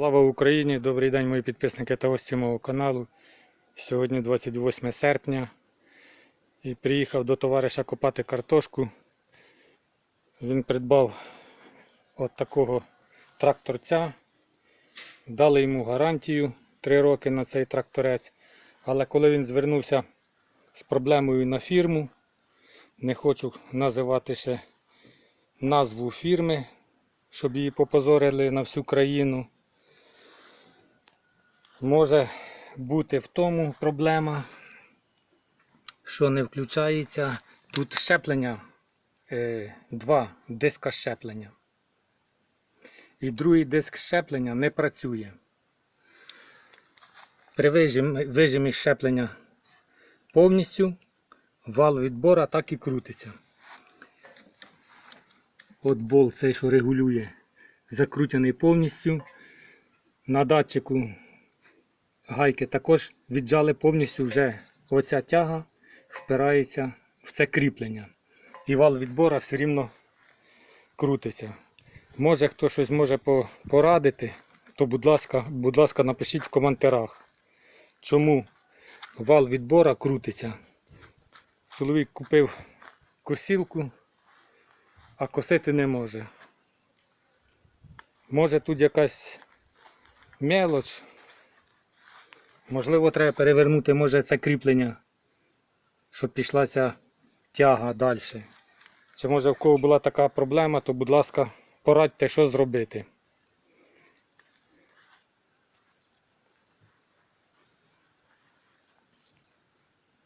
Слава Україні! Добрий день, мої підписники та гості мого каналу. Сьогодні 28 серпня. І приїхав до товариша копати картошку. Він придбав от такого тракторця. Дали йому гарантію 3 роки на цей тракторець. Але коли він звернувся з проблемою на фірму, не хочу називати ще назву фірми, щоб її попозорили на всю країну. Може бути в тому проблема, що не включається тут щеплення, е, два диска щеплення. І другий диск щеплення не працює. При вижимі, щеплення повністю вал відбора так і крутиться. От болт цей, що регулює, закрутяний повністю. На датчику гайки також віджали повністю вже оця тяга впирається в це кріплення. І вал відбора все рівно крутиться. Може хто щось може порадити, то будь ласка, будь ласка, напишіть в коментарях, чому вал відбора крутиться. Чоловік купив косілку, а косити не може. Може тут якась мелоч. Можливо, треба перевернути, може, це кріплення, щоб пішлася тяга далі. Чи може в кого була така проблема, то будь ласка, порадьте, що зробити.